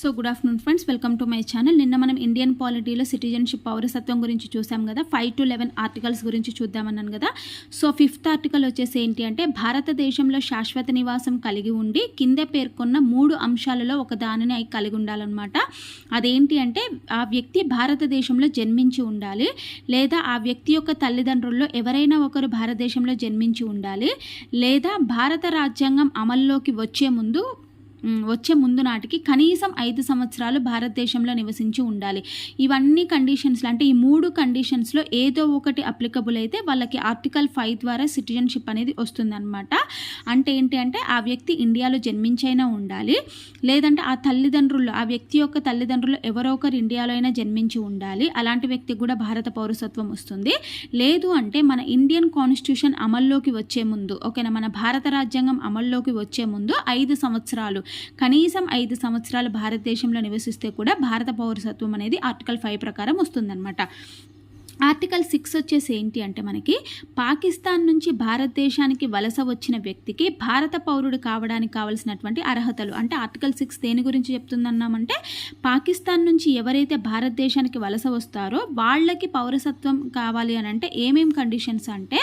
So good afternoon friends welcome to my channel. నిన్న మనం Indian పాలిటీలో citizenship పౌరసత్వం గురించి చూసాం కదా. ఫైవ్ టు లెవెన్ ఆర్టికల్స్ గురించి చూద్దామన్నాను కదా. సో ఫిఫ్త్ ఆర్టికల్ వచ్చేసి ఏంటి అంటే భారతదేశంలో శాశ్వత నివాసం కలిగి ఉండి కింద పేర్కొన్న మూడు అంశాలలో ఒక దానిని అయి కలిగి ఉండాలన్నమాట. అదేంటి అంటే ఆ వ్యక్తి భారతదేశంలో జన్మించి ఉండాలి లేదా ఆ వ్యక్తి యొక్క తల్లిదండ్రుల్లో ఎవరైనా ఒకరు భారతదేశంలో జన్మించి ఉండాలి లేదా భారత రాజ్యాంగం అమల్లోకి వచ్చే ముందు వచ్చే ముందు నాటికి కనీసం ఐదు సంవత్సరాలు భారతదేశంలో నివసించి ఉండాలి. ఇవన్నీ కండిషన్స్లో అంటే ఈ మూడు కండిషన్స్లో ఏదో ఒకటి అప్లికబుల్ అయితే వాళ్ళకి ఆర్టికల్ ఫైవ్ ద్వారా సిటిజన్షిప్ అనేది వస్తుందన్నమాట. అంటే ఏంటి అంటే ఆ వ్యక్తి ఇండియాలో జన్మించైనా ఉండాలి. లేదంటే ఆ తల్లిదండ్రులు ఆ వ్యక్తి యొక్క తల్లిదండ్రులు ఎవరో ఒకరు ఇండియాలో అయినా జన్మించి ఉండాలి. అలాంటి వ్యక్తికి కూడా భారత పౌరసత్వం వస్తుంది. లేదు అంటే మన ఇండియన్ కాన్స్టిట్యూషన్ అమల్లోకి వచ్చే ముందు ఓకేనా? మన భారత రాజ్యాంగం అమల్లోకి వచ్చే ముందు ఐదు సంవత్సరాలు కనీసం ఐదు సంవత్సరాలు భారతదేశంలో నివసిస్తే కూడా భారత పౌరసత్వం అనేది ఆర్టికల్ ఫైవ్ ప్రకారం వస్తుందన్నమాట. ఆర్టికల్ సిక్స్ వచ్చేసి ఏంటి అంటే మనకి పాకిస్తాన్ నుంచి భారతదేశానికి వలస వచ్చిన వ్యక్తికి భారత పౌరుడు కావడానికి కావలసినటువంటి అర్హతలు అంటే ఆర్టికల్ సిక్స్ దేని గురించి చెప్తుందన్నామంటే పాకిస్తాన్ నుంచి ఎవరైతే భారతదేశానికి వలస వస్తారో వాళ్ళకి పౌరసత్వం కావాలి అని అంటే ఏమేం కండిషన్స్ అంటే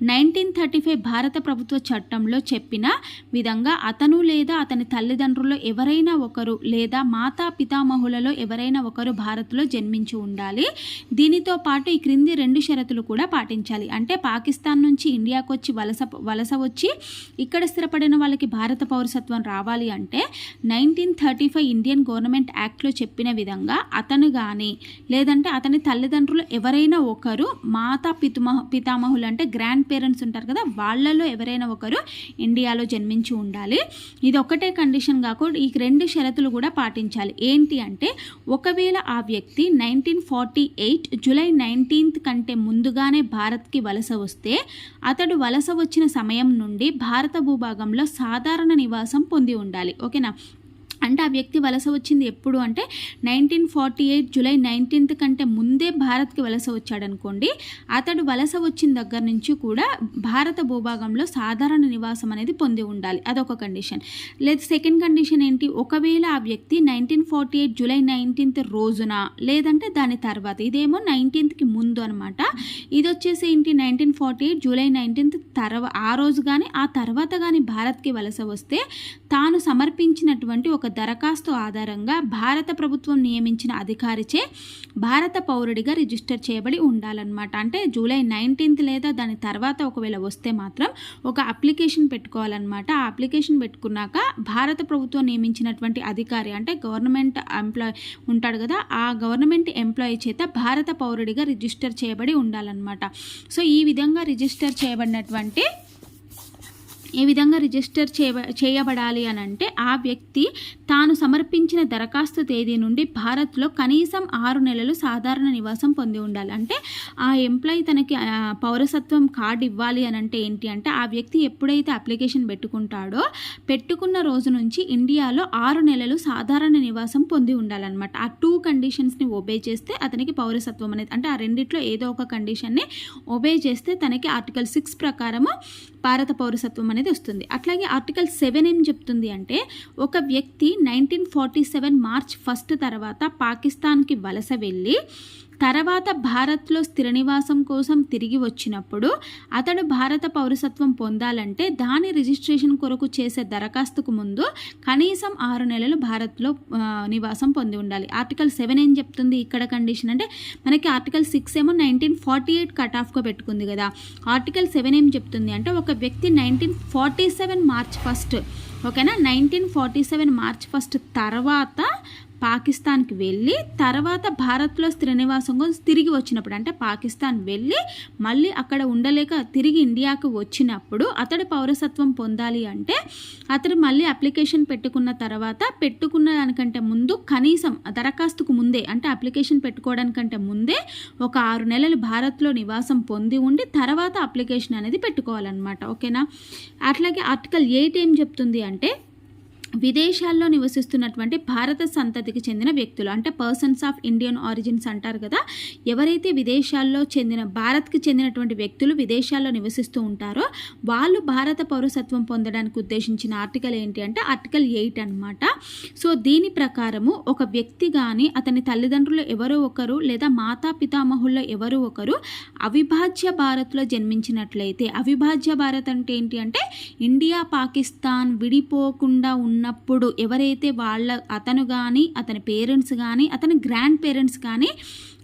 నైన్టీన్ థర్టీ ఫైవ్ భారత ప్రభుత్వ చట్టంలో చెప్పిన విధంగా అతను లేదా అతని తల్లిదండ్రుల్లో ఎవరైనా ఒకరు లేదా మాతా పితామహులలో ఎవరైనా ఒకరు భారత్లో జన్మించి ఉండాలి. దీనితో పాటు ఈ క్రింది రెండు షరతులు కూడా పాటించాలి. అంటే పాకిస్తాన్ నుంచి ఇండియాకు వచ్చి వలస వలస వచ్చి ఇక్కడ స్థిరపడిన వాళ్ళకి భారత పౌరసత్వం రావాలి అంటే nineteen thirty five Indian government యాక్ట్లో చెప్పిన విధంగా అతను కానీ లేదంటే అతని తల్లిదండ్రులు ఎవరైనా ఒకరు మాతా పితుమ పితామహులు అంటే గ్రాండ్ పేరెంట్స్ ఉంటారు కదా వాళ్ళలో ఎవరైనా ఒకరు ఇండియాలో జన్మించి ఉండాలి. ఇది ఒకటే కండిషన్ కాకుండా ఈ రెండు షరతులు కూడా పాటించాలి. ఏంటి అంటే ఒకవేళ ఆ వ్యక్తి nineteen forty eight July nineteenth కంటే ముందుగానే భారత్కి వలస వస్తే అతడు వలస వచ్చిన సమయం నుండి భారత భూభాగంలో సాధారణ నివాసం పొంది ఉండాలి. ఓకేనా? అంటే ఆ వ్యక్తి వలస వచ్చింది ఎప్పుడు అంటే nineteen forty eight July nineteenth కంటే ముందే భారత్కి వలస వచ్చాడనుకోండి అతడు వలస వచ్చిన దగ్గర నుంచి కూడా భారత భూభాగంలో సాధారణ నివాసం అనేది పొంది ఉండాలి. అదొక కండిషన్. లేదా సెకండ్ కండిషన్ ఏంటి? ఒకవేళ ఆ వ్యక్తి nineteen forty eight July nineteenth రోజున లేదంటే దాని తర్వాత ఇదేమో నైన్టీన్త్కి ముందు అనమాట ఇది వచ్చేసి ఏంటి? Nineteen forty eight July nineteenth తర్వా ఆ రోజు కానీ ఆ తర్వాత కానీ భారత్కి వలస వస్తే తాను సమర్పించినటువంటి ఒక దరఖాస్తు ఆధారంగా భారత ప్రభుత్వం నియమించిన అధికారిచే భారత పౌరుడిగా రిజిస్టర్ చేయబడి ఉండాలన్నమాట. అంటే జూలై నైన్టీన్త్ లేదా దాని తర్వాత ఒకవేళ వస్తే మాత్రం ఒక అప్లికేషన్ పెట్టుకోవాలన్నమాట. ఆ అప్లికేషన్ పెట్టుకున్నాక భారత ప్రభుత్వం నియమించినటువంటి అధికారి అంటే గవర్నమెంట్ ఎంప్లాయ్ ఉంటాడు కదా ఆ గవర్నమెంట్ ఎంప్లాయీ చేత భారత పౌరుడిగా రిజిస్టర్ చేయబడి ఉండాలన్నమాట. సో ఈ విధంగా రిజిస్టర్ చేయబడినటువంటి ఏ విధంగా రిజిస్టర్ చేయ చేయబడాలి అని అంటే ఆ వ్యక్తి తాను సమర్పించిన దరఖాస్తు తేదీ నుండి భారత్లో కనీసం ఆరు నెలలు సాధారణ నివాసం పొంది ఉండాలి. అంటే ఆ ఎంప్లాయీ తనకి పౌరసత్వం కార్డు ఇవ్వాలి అని అంటే ఏంటి అంటే ఆ వ్యక్తి ఎప్పుడైతే అప్లికేషన్ పెట్టుకుంటాడో పెట్టుకున్న రోజు నుంచి ఇండియాలో ఆరు నెలలు సాధారణ నివాసం పొంది ఉండాలన్నమాట. ఆ టూ కండిషన్స్ని ఒబే చేస్తే అతనికి పౌరసత్వం అనేది అంటే ఆ రెండిట్లో ఏదో ఒక కండిషన్ని ఒబే చేస్తే తనకి ఆర్టికల్ సిక్స్ ప్రకారము భారత పౌరసత్వం అనేది వస్తుంది. అట్లాగే ఆర్టికల్ సెవెన్ ఏం చెప్తుంది అంటే ఒక వ్యక్తి nineteen forty seven March first తర్వాత పాకిస్తాన్కి వలస వెళ్ళి తర్వాత భారత్లో స్థిర నివాసం కోసం తిరిగి వచ్చినప్పుడు అతడు భారత పౌరసత్వం పొందాలంటే దాని రిజిస్ట్రేషన్ కొరకు చేసే దరఖాస్తుకు ముందు కనీసం ఆరు నెలలు భారత్లో నివాసం పొంది ఉండాలి. ఆర్టికల్ సెవెన్ ఏం చెప్తుంది ఇక్కడ కండిషన్ అంటే మనకి ఆర్టికల్ సిక్స్ ఏమో నైన్టీన్ ఫార్టీ ఎయిట్ కట్ ఆఫ్గా పెట్టుకుంది కదా. ఆర్టికల్ సెవెన్ ఏం చెప్తుంది అంటే ఒక వ్యక్తి nineteen forty seven March first ఓకేనా? Nineteen forty seven March first తర్వాత పాకిస్తాన్కి వెళ్ళి తర్వాత భారత్లో స్థిర నివాసం తిరిగి వచ్చినప్పుడు అంటే పాకిస్తాన్ వెళ్ళి మళ్ళీ అక్కడ ఉండలేక తిరిగి ఇండియాకు వచ్చినప్పుడు అతడు పౌరసత్వం పొందాలి అంటే అతడు మళ్ళీ అప్లికేషన్ పెట్టుకున్న తర్వాత పెట్టుకున్న దానికంటే ముందు కనీసం దరఖాస్తుకు ముందే అంటే అప్లికేషన్ పెట్టుకోవడానికంటే ముందే ఒక ఆరు నెలలు భారత్లో నివాసం పొంది ఉండి తర్వాత అప్లికేషన్ అనేది పెట్టుకోవాలన్నమాట. ఓకేనా? అట్లాగే ఆర్టికల్ ఎయిట్ ఏం చెప్తుంది అంటే విదేశాల్లో నివసిస్తున్నటువంటి భారత సంతతికి చెందిన వ్యక్తులు అంటే పర్సన్స్ ఆఫ్ ఇండియన్ ఆరిజిన్స్ అంటారు కదా ఎవరైతే విదేశాల్లో చెందిన భారత్కి చెందినటువంటి వ్యక్తులు విదేశాల్లో నివసిస్తూ ఉంటారో వాళ్ళు భారత పౌరసత్వం పొందడానికి ఉద్దేశించిన ఆర్టికల్ ఏంటి అంటే ఆర్టికల్ ఎయిట్ అనమాట సో దీని ప్రకారము ఒక వ్యక్తి కానీ అతని తల్లిదండ్రులు ఎవరో ఒకరు లేదా మాతా పితామహుల్లో ఎవరో ఒకరు అవిభాజ్య భారత్లో జన్మించినట్లయితే అవిభాజ్య భారత్ అంటే ఏంటి అంటే ఇండియా పాకిస్తాన్ విడిపోకుండా ఉన్నప్పుడు ఎవరైతే వాళ్ళ అతను కానీ అతని పేరెంట్స్ కానీ అతని గ్రాండ్ పేరెంట్స్ కానీ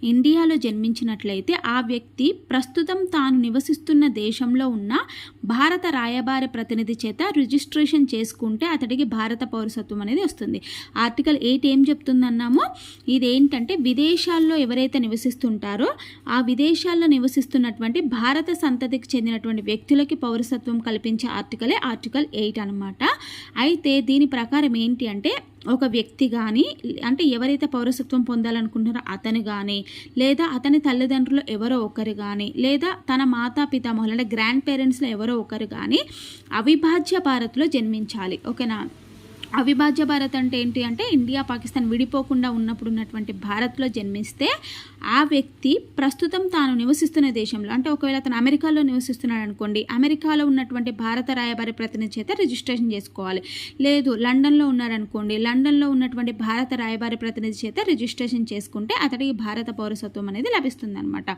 ఇండియాలో జన్మించినట్లయితే ఆ వ్యక్తి ప్రస్తుతం తాను నివసిస్తున్న దేశంలో ఉన్న భారత రాయబారి ప్రతినిధి చేత రిజిస్ట్రేషన్ చేసుకుంటే అతడికి భారత పౌరసత్వం అనేది వస్తుంది. ఆర్టికల్ ఎయిట్ ఏం చెప్తుందన్నామో? ఇదేంటంటే విదేశాల్లో ఎవరైతే నివసిస్తుంటారో ఆ విదేశాల్లో నివసిస్తున్నటువంటి భారత సంతతికి చెందినటువంటి వ్యక్తులకి పౌరసత్వం కల్పించే ఆర్టికలే ఆర్టికల్ ఎయిట్ అనమాట అయితే దీని ప్రకారం ఏంటి అంటే ఒక వ్యక్తి కానీ అంటే ఎవరైతే పౌరసత్వం పొందాలనుకుంటున్నారో అతను కానీ లేదా అతని తల్లిదండ్రులు ఎవరో ఒకరు కానీ లేదా తన మాతా పితామహులు అంటే గ్రాండ్ పేరెంట్స్లో ఎవరో ఒకరు కానీ అవిభాజ్య భారత్లో జన్మించాలి. ఓకేనా? అవిభాజ్య భారత్ అంటే ఏంటి అంటే ఇండియా పాకిస్తాన్ విడిపోకుండా ఉన్నప్పుడు ఉన్నటువంటి భారత్లో జన్మిస్తే ఆ వ్యక్తి ప్రస్తుతం తాను నివసిస్తున్న దేశంలో అంటే ఒకవేళ అతను అమెరికాలో నివసిస్తున్నాడు అనుకోండి అమెరికాలో ఉన్నటువంటి భారత రాయబారి ప్రతినిధి చేత రిజిస్ట్రేషన్ చేసుకోవాలి. లేదు లండన్లో ఉన్నారనుకోండి లండన్లో ఉన్నటువంటి భారత రాయబారి ప్రతినిధి చేత రిజిస్ట్రేషన్ చేసుకుంటే అతడికి భారత పౌరసత్వం అనేది లభిస్తుంది అనమాట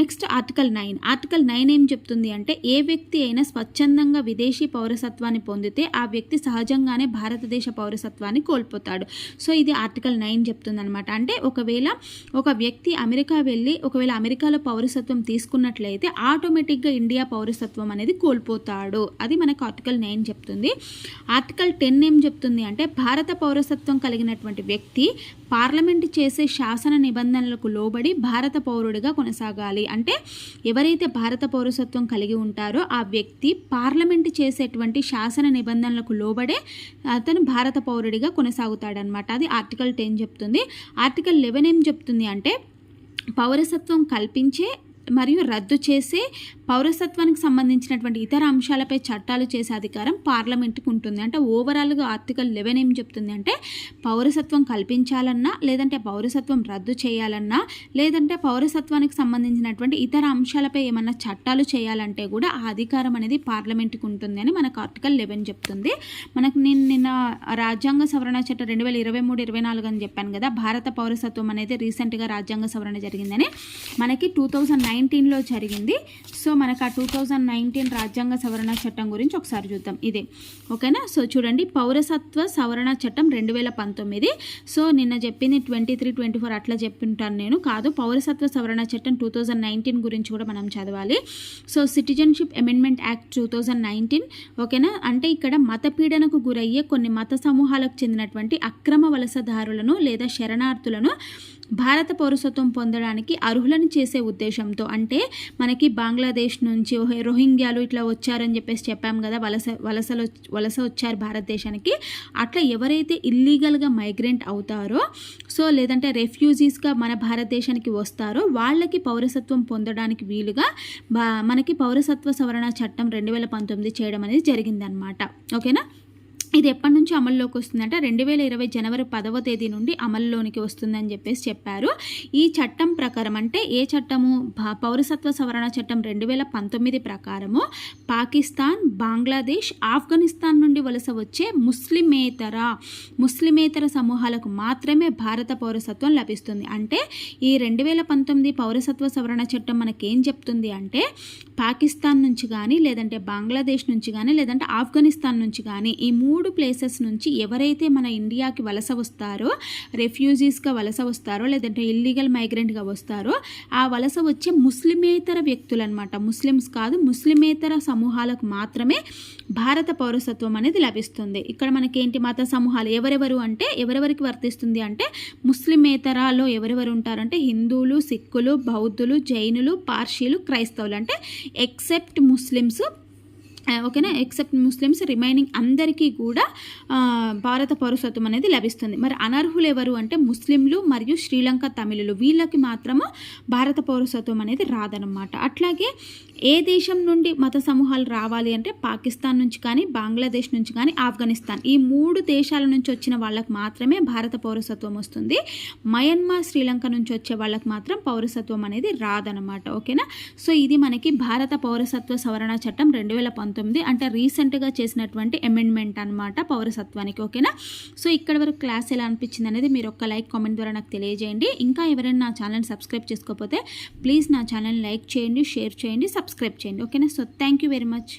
next article nine. Article nine ఏం చెప్తుంది అంటే ఏ వ్యక్తి అయినా స్వచ్ఛందంగా విదేశీ పౌరసత్వాన్ని పొందితే ఆ వ్యక్తి సహజంగా సహజంగానే భారతదేశ పౌరసత్వాన్ని కోల్పోతాడు. సో ఇది ఆర్టికల్ నైన్ చెప్తుందనమాట అంటే ఒకవేళ ఒక వ్యక్తి అమెరికా వెళ్ళి ఒకవేళ అమెరికాలో పౌరసత్వం తీసుకున్నట్లయితే ఆటోమేటిక్గా ఇండియా పౌరసత్వం అనేది కోల్పోతాడు. అది మనకు ఆర్టికల్ నైన్ చెప్తుంది. ఆర్టికల్ టెన్ ఏం చెప్తుంది అంటే భారత పౌరసత్వం కలిగినటువంటి వ్యక్తి పార్లమెంట్ చేసే శాసన నిబంధనలకు లోబడి భారత పౌరుడిగా కొనసాగాలి. అంటే ఎవరైతే భారత పౌరసత్వం కలిగి ఉంటారో ఆ వ్యక్తి పార్లమెంట్ చేసేటువంటి శాసన నిబంధనలకు లోబడే అతను భారత పౌరుడిగా కొనసాగుతాడనమాట అది ఆర్టికల్ టెన్ చెప్తుంది. ఆర్టికల్ లెవెన్ ఏం చెప్తుంది అంటే పౌరసత్వం కల్పించే మరియు రద్దు చేసే పౌరసత్వానికి సంబంధించినటువంటి ఇతర అంశాలపై చట్టాలు చేసే అధికారం పార్లమెంట్కి ఉంటుంది. అంటే ఓవరాల్గా ఆర్టికల్ లెవెన్ ఏం చెప్తుంది అంటే పౌరసత్వం కల్పించాలన్నా లేదంటే పౌరసత్వం రద్దు చేయాలన్నా లేదంటే పౌరసత్వానికి సంబంధించినటువంటి ఇతర అంశాలపై ఏమన్నా చట్టాలు చేయాలంటే కూడా ఆ అధికారం అనేది పార్లమెంట్కి ఉంటుంది అని మనకు ఆర్టికల్ లెవెన్ చెప్తుంది. మనకు నేను నిన్న రాజ్యాంగ సవరణ చట్టం రెండు వేల ఇరవై మూడు ఇరవై నాలుగు అని చెప్పాను కదా భారత పౌరసత్వం అనేది రీసెంట్గా రాజ్యాంగ సవరణ జరిగిందని. మనకి టూ థౌజండ్ నైన్టీన్లో జరిగింది. సో మనకు ఆ టూ థౌజండ్ నైన్టీన్ రాజ్యాంగ సవరణ చట్టం గురించి ఒకసారి చూద్దాం. ఇదే. ఓకేనా? సో చూడండి. పౌరసత్వ సవరణ చట్టం రెండు వేల పంతొమ్మిది. సో నిన్న చెప్పింది ట్వంటీ త్రీ ట్వంటీ ఫోర్ అట్లా చెప్పింటాను నేను కాదు. పౌరసత్వ సవరణ చట్టం టూ థౌజండ్ నైన్టీన్ గురించి కూడా మనం చదవాలి. So citizenship amendment act two thousand nineteen. ఓకేనా? అంటే ఇక్కడ మత పీడనకు గురయ్యే కొన్ని మత సమూహాలకు చెందినటువంటి అక్రమ వలసదారులను లేదా శరణార్థులను భారత పౌరసత్వం పొందడానికి అర్హులను చేసే ఉద్దేశంతో అంటే మనకి బంగ్లాదేశ్ నుంచి రోహింగ్యాలు ఇట్లా వచ్చారని చెప్పేసి చెప్పాం కదా వలస వలసలు వలస వచ్చారు భారతదేశానికి. అట్లా ఎవరైతే ఇల్లీగల్గా మైగ్రెంట్ అవుతారో సో లేదంటే రెఫ్యూజీస్గా మన భారతదేశానికి వస్తారో వాళ్ళకి పౌరసత్వం పొందడానికి వీలుగా బా మనకి పౌరసత్వ సవరణ చట్టం రెండు వేల పంతొమ్మిది చేయడం అనేది జరిగిందనమాట ఓకేనా? ఇది ఎప్పటి నుంచి అమల్లోకి వస్తుందంటే రెండు వేల ఇరవై జనవరి పదవ తేదీ నుండి అమల్లోనికి వస్తుందని చెప్పేసి చెప్పారు. ఈ చట్టం ప్రకారం అంటే ఏ చట్టము? పౌరసత్వ సవరణ చట్టం రెండు వేల పంతొమ్మిది ప్రకారము పాకిస్తాన్ బంగ్లాదేశ్ ఆఫ్ఘనిస్తాన్ నుండి వలస వచ్చే ముస్లిమేతర ముస్లిమేతర సమూహాలకు మాత్రమే భారత పౌరసత్వం లభిస్తుంది. అంటే ఈ రెండు వేల పంతొమ్మిది పౌరసత్వ సవరణ చట్టం మనకేం చెప్తుంది అంటే పాకిస్తాన్ నుంచి కానీ లేదంటే బంగ్లాదేశ్ నుంచి కానీ లేదంటే ఆఫ్ఘనిస్తాన్ నుంచి కానీ ఈ మూడు ప్లేసెస్ నుంచి ఎవరైతే మన ఇండియాకి వలస వస్తారో రెఫ్యూజీస్గా వలస వస్తారో లేదంటే ఇల్లీగల్ మైగ్రెంట్గా వస్తారో ఆ వలస వచ్చే ముస్లిమేతర వ్యక్తులు అనమాట ముస్లిమ్స్ కాదు ముస్లిమేతర సమూహాలకు మాత్రమే భారత పౌరసత్వం అనేది లభిస్తుంది. ఇక్కడ మనకేంటి మత సమూహాలు? ఎవరెవరు అంటే ఎవరెవరికి వర్తిస్తుంది అంటే ముస్లిమేతరాలో ఎవరెవరు ఉంటారంటే హిందువులు సిక్కులు బౌద్ధులు జైనులు పార్షీలు క్రైస్తవులు. అంటే ఎక్సెప్ట్ ముస్లిమ్స్ ఓకేనా? ఎక్సెప్ట్ ముస్లిమ్స్ రిమైనింగ్ అందరికీ కూడా భారత పౌరసత్వం అనేది లభిస్తుంది. మరి అనర్హులు ఎవరు అంటే ముస్లింలు మరియు శ్రీలంక తమిళులు. వీళ్ళకి మాత్రము భారత పౌరసత్వం అనేది రాదనమాట అట్లాగే ఏ దేశం నుండి మత సమూహాలు రావాలి అంటే పాకిస్తాన్ నుంచి కానీ బంగ్లాదేశ్ నుంచి కానీ ఆఫ్ఘనిస్తాన్. ఈ మూడు దేశాల నుంచి వచ్చిన వాళ్ళకు మాత్రమే భారత పౌరసత్వం వస్తుంది. మయన్మార్ శ్రీలంక నుంచి వచ్చే వాళ్ళకి మాత్రం పౌరసత్వం అనేది రాదనమాట ఓకేనా? సో ఇది మనకి భారత పౌరసత్వ సవరణ చట్టం రెండు వేల పంతొమ్మిది అంటే రీసెంట్గా చేసినటువంటి అమెండ్మెంట్ అనమాట పౌరసత్వానికి. ఓకేనా? సో ఇక్కడ వరకు క్లాస్ ఎలా అనిపించింది అనేది మీరు ఒక్క లైక్ కామెంట్ ద్వారా నాకు తెలియజేయండి. ఇంకా ఎవరైనా నా ఛానల్ సబ్స్క్రైబ్ చేసుకోకపోతే ప్లీజ్ నా ఛానల్ లైక్ చేయండి షేర్ చేయండి సబ్స్క్రైబ్ చేయండి. ఓకేనా? So thank you very much